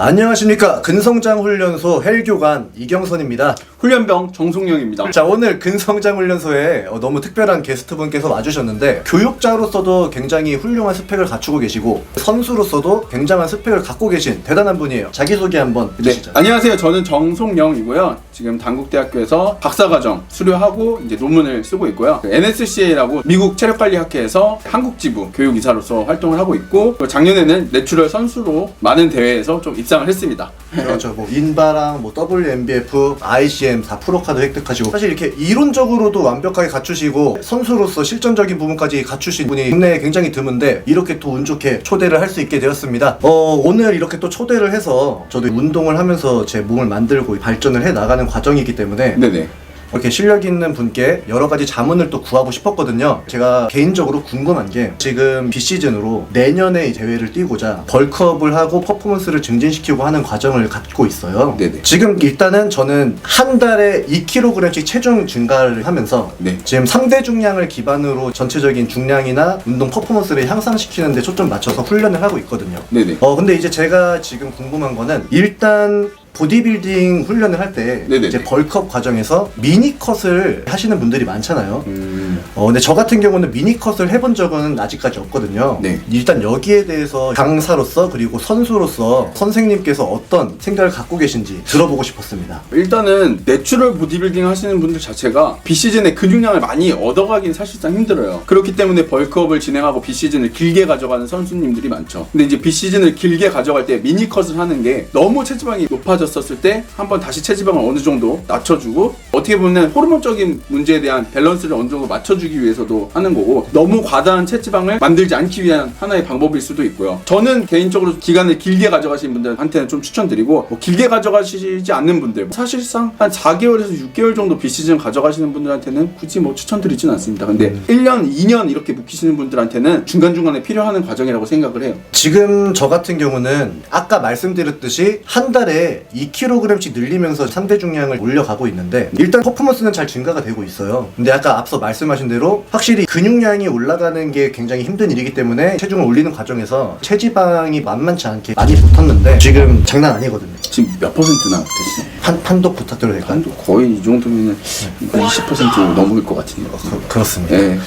안녕하십니까 근성장 훈련소 헬교관 이경선입니다. 훈련병 정송영입니다. 자 오늘 근성장 훈련소에 어, 너무 특별한 게스트분께서 와주셨는데 교육자로서도 굉장히 훌륭한 스펙을 갖추고 계시고 선수로서도 굉장한 스펙을 갖고 계신 대단한 분이에요. 자기소개 한번 네, 해주시죠. 안녕하세요. 저는 정송영이고요. 지금 단국대학교에서 박사과정 수료하고 이제 논문을 쓰고 있고요. 그 NSCA라고 미국 체력관리학회에서 한국지부 교육이사로서 활동을 하고 있고 또 작년에는 내추럴 선수로 많은 대회에서 좀 입상을 했습니다. 그렇죠. 뭐 인바랑 뭐 WMBF, ICM 4 프로카드 획득하시고 사실 이렇게 이론적으로도 완벽하게 갖추시고 선수로서 실전적인 부분까지 갖추신 분이 국내에 굉장히 드문데 이렇게 또 운 좋게 초대를 할 수 있게 되었습니다. 어, 오늘 이렇게 또 초대를 해서 저도 운동을 하면서 제 몸을 만들고 발전을 해 나가는 과정이기 때문에 네네. 이렇게 실력 있는 분께 여러 가지 자문을 또 구하고 싶었거든요. 제가 개인적으로 궁금한 게 지금 비시즌으로 내년에 이 대회를 뛰고자 벌크업을 하고 퍼포먼스를 증진시키고 하는 과정을 갖고 있어요. 네네. 지금 일단은 저는 한 달에 2kg씩 체중 증가를 하면서 네. 지금 3대 중량을 기반으로 전체적인 중량이나 운동 퍼포먼스를 향상시키는 데 초점 맞춰서 훈련을 하고 있거든요. 네네. 어 근데 이제 제가 지금 궁금한 거는 일단 보디빌딩 훈련을 할 때 네네네. 이제 벌크업 과정에서 미니 컷을 하시는 분들이 많잖아요. 음, 어 근데 저 같은 경우는 미니 컷을 해본 적은 아직까지 없거든요. 네. 일단 여기에 대해서 강사로서 그리고 선수로서 선생님께서 어떤 생각을 갖고 계신지 들어보고 싶었습니다. 일단은 내추럴 보디빌딩 하시는 분들 자체가 비시즌에 근육량을 많이 얻어가긴 사실상 힘들어요. 그렇기 때문에 벌크업을 진행하고 비시즌을 길게 가져가는 선수님들이 많죠. 근데 이제 비시즌을 길게 가져갈 때 미니컷을 하는 게 너무 체지방이 높아졌었을 때 한번 다시 체지방을 어느 정도 낮춰주고 어떻게 보면 호르몬적인 문제에 대한 밸런스를 어느 정도 맞춰주기 위해서도 하는 거고 너무 과다한 체지방을 만들지 않기 위한 하나의 방법일 수도 있고요. 저는 개인적으로 기간을 길게 가져가시는 분들한테는 좀 추천드리고 뭐 길게 가져가시지 않는 분들 사실상 한 4개월에서 6개월 정도 비시즌 가져가시는 분들한테는 굳이 뭐 추천드리진 않습니다. 근데 1년, 2년 이렇게 묵히시는 분들한테는 중간중간에 필요한 과정이라고 생각을 해요. 지금 저 같은 경우는 아까 말씀드렸듯이 한 달에 2kg씩 늘리면서 3대 중량을 올려가고 있는데 일단 퍼포먼스는 잘 증가가 되고 있어요. 근데 아까 앞서 말씀하신 대로 확실히 근육량이 올라가는 게 굉장히 힘든 일이기 때문에 체중을 올리는 과정에서 체지방이 만만치 않게 많이 붙었는데 지금 장난 아니거든요. 지금 몇 퍼센트나 되시나요? 판, 판독 부탁드려도 될까요? 한도 거의 이 정도면 20% 넘을 것 같은데. 그, 그렇습니다. 예,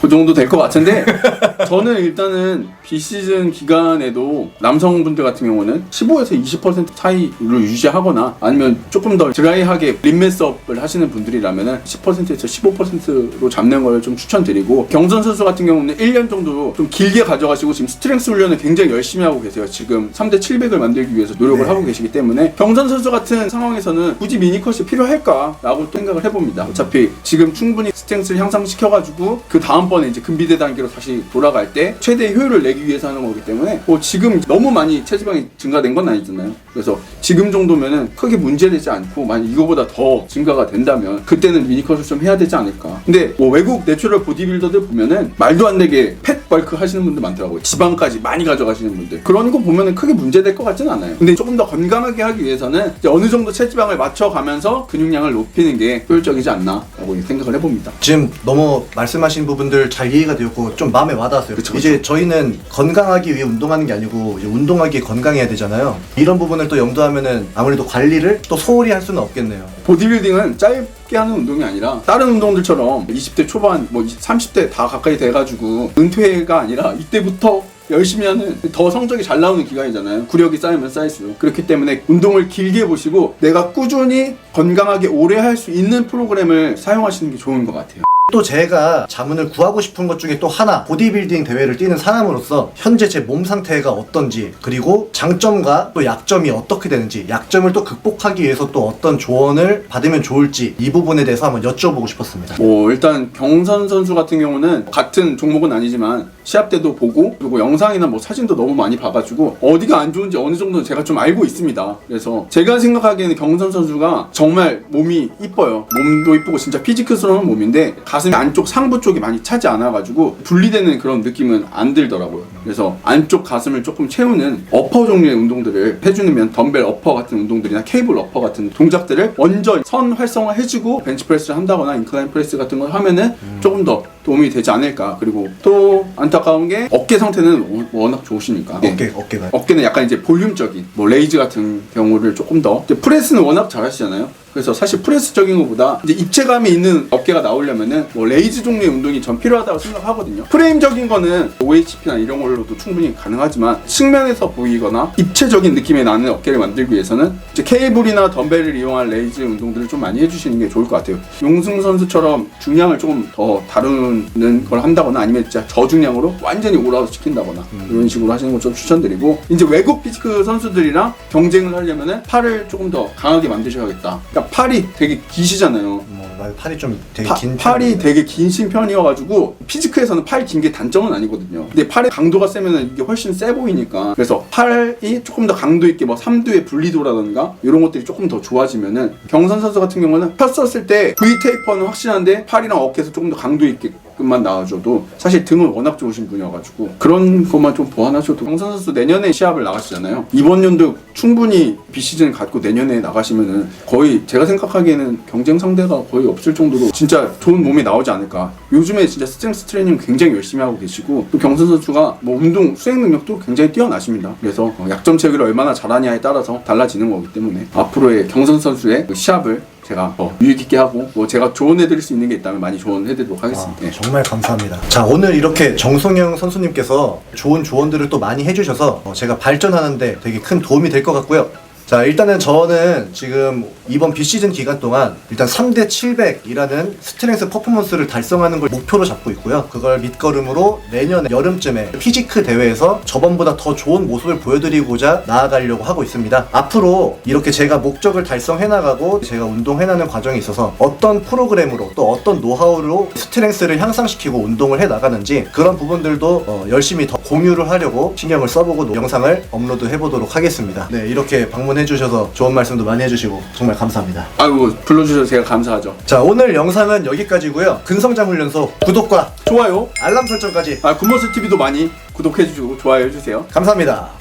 그 정도 될 것 같은데 저는 일단은 비시즌 기간에도 남성분들 같은 경우는 15에서 20% 차이를 유지하거나 아니면 조금 더 드라이하게 림매스업을 하시는 분들이라면은 10%에서 15%로 잡는 걸 좀 추천드리고 경선 선수 같은 경우는 1년 정도 좀 길게 가져가시고 지금 스트렝스 훈련을 굉장히 열심히 하고 계세요. 지금 3대 700을 만들기 위해서 노력을 네. 하고 계시기 때문에 경선 선수 같은 상황에서 는 굳이 미니컷이 필요할까라고 또 생각을 해봅니다. 어차피 지금 충분히 스트렝스를 향상시켜가지고 그 다음번에 이제 근비대 단계로 다시 돌아갈 때 최대 효율을 내기 위해서 하는 거기 때문에 뭐 지금 너무 많이 체지방이 증가된 건 아니잖아요. 그래서 지금 정도면은 크게 문제되지 않고 만약 이거보다 더 증가가 된다면 그때는 미니컷을 좀 해야 되지 않을까. 근데 뭐 외국 내추럴 보디빌더들 보면은 말도 안 되게 펫 벌크 하시는 분들 많더라고요. 지방까지 많이 가져가시는 분들. 그런 거 보면은 크게 문제될 것 같지는 않아요. 근데 조금 더 건강하게 하기 위해서는 어느 정도 체지 방을 맞춰가면서 근육량을 높이는 게 효율적이지 않나라고 생각을 해봅니다. 지금 너무 말씀하신 부분들 잘 이해가 되었고 좀 마음에 와닿았어요. 그쵸, 이제 저희는 건강하기 위해 운동하는 게 아니고 이제 운동하기 건강해야 되잖아요. 이런 부분을 또 염두하면은 아무래도 관리를 또 소홀히 할 수는 없겠네요. 보디빌딩은 짧게 하는 운동이 아니라 다른 운동들처럼 20대 초반, 뭐 30대 다 가까이 돼가지고 은퇴가 아니라 이때부터 열심히 하는 더 성적이 잘 나오는 기간이잖아요. 구력이 쌓이면 쌓일수록. 그렇기 때문에 운동을 길게 보시고 내가 꾸준히 건강하게 오래 할 수 있는 프로그램을 사용하시는 게 좋은 것 같아요. 또 제가 자문을 구하고 싶은 것 중에 또 하나 보디빌딩 대회를 뛰는 사람으로서 현재 제 몸 상태가 어떤지 그리고 장점과 또 약점이 어떻게 되는지 약점을 또 극복하기 위해서 또 어떤 조언을 받으면 좋을지 이 부분에 대해서 한번 여쭤보고 싶었습니다. 뭐 일단 경선 선수 같은 경우는 같은 종목은 아니지만 시합 때도 보고 그리고 영상이나 뭐 사진도 너무 많이 봐가지고 어디가 안 좋은지 어느 정도는 제가 좀 알고 있습니다. 그래서 제가 생각하기에는 경선 선수가 정말 몸이 이뻐요. 몸도 이쁘고 진짜 피지크스러운 몸인데 가슴 안쪽 상부 쪽이 많이 차지 않아가지고 분리되는 그런 느낌은 안 들더라고요. 그래서 안쪽 가슴을 조금 채우는 어퍼 종류의 운동들을 해주면 덤벨 어퍼 같은 운동들이나 케이블 어퍼 같은 동작들을 먼저 선 활성화 해주고 벤치프레스를 한다거나 인클라인 프레스 같은 걸 하면은 조금 더 도움이 되지 않을까. 그리고 또 안타까운 게 어깨 상태는 워- 워낙 좋으시니까. 네. 어깨 어깨가 어깨는 약간 이제 볼륨적인 뭐 레이즈 같은 경우를 조금 더 프레스는 워낙 잘하시잖아요. 그래서 사실 프레스적인 것보다 이제 입체감이 있는 어깨가 나오려면은 뭐 레이즈 종류의 운동이 전 필요하다고 생각하거든요. 프레임적인 거는 OHP나 이런 걸로도 충분히 가능하지만 측면에서 보이거나 입체적인 느낌이 나는 어깨를 만들기 위해서는 이제 케이블이나 덤벨을 이용한 레이즈 운동들을 좀 많이 해주시는 게 좋을 것 같아요. 용승 선수처럼 중량을 조금 더 다루는 걸 한다거나 아니면 진짜 저중량으로 완전히 올아웃 시킨다거나 이런 식으로 하시는 걸 좀 추천드리고 이제 외국 피지크 선수들이랑 경쟁을 하려면은 팔을 조금 더 강하게 만드셔야겠다. 그러니까 팔이 되게 기시잖아요. 뭐나 팔이 좀 되게 파- 긴 팔이 편이에요. 되게 긴신 편이어가지고 피지크에서는 팔 긴 게 단점은 아니거든요. 근데 팔의 강도가 세면은 이게 훨씬 세 보이니까 그래서 팔이 조금 더 강도 있게 뭐 삼두의 분리도라든가 이런 것들이 조금 더 좋아지면은 경선 선수 같은 경우는 폈었을 때 V 테이퍼는 확실한데 팔이랑 어깨에서 조금 더 강도 있게 만 나와줘도 사실 등은 워낙 좋으신 분이어가지고 그런 것만 좀 보완하셔도 경선 선수 내년에 시합을 나가시잖아요 이번 연도 충분히 비시즌 갖고 내년에 나가시면은 거의 제가 생각하기에는 경쟁 상대가 거의 없을 정도로 진짜 좋은 몸이 나오지 않을까 요즘에 진짜 스트렝스 트레이닝 굉장히 열심히 하고 계시고 또 경선 선수가 뭐 운동 수행 능력도 굉장히 뛰어나십니다 그래서 어, 약점 체계를 얼마나 잘하냐에 따라서 달라지는 거기 때문에 앞으로의 경선 선수의 그 시합을 제가 더 유익 있게 하고 뭐 제가 조언해드릴 수 있는 게 있다면 많이 조언해드리도록 아, 하겠습니다. 예. 정말 감사합니다. 자, 오늘 이렇게 정성영 선수님께서 좋은 조언들을 또 많이 해주셔서 어, 제가 발전하는데 되게 큰 도움이 될 것 같고요. 자, 일단은 저는 지금 이번 비시즌 기간 동안 일단 3대 700이라는 스트렝스 퍼포먼스를 달성하는 걸 목표로 잡고 있고요. 그걸 밑거름으로 내년 여름쯤에 피지크 대회에서 저번보다 더 좋은 모습을 보여드리고자 나아가려고 하고 있습니다. 앞으로 이렇게 제가 목적을 달성해 나가고 제가 운동해 나가는 과정에 있어서 어떤 프로그램으로 또 어떤 노하우로 스트렝스를 향상시키고 운동을 해 나가는지 그런 부분들도 어, 열심히 더 공유를 하려고 신경을 써보고 영상을 업로드 해보도록 하겠습니다. 네, 이렇게 방문해 주셔서 좋은 말씀도 많이 해주시고 정말 감사합니다. 아이고 불러주셔서 제가 감사하죠. 자, 오늘 영상은 여기까지고요. 근성장 훈련소 구독과 좋아요. 알람 설정까지 아 굿모습 TV도 많이 구독해주시고 좋아요 해주세요. 감사합니다.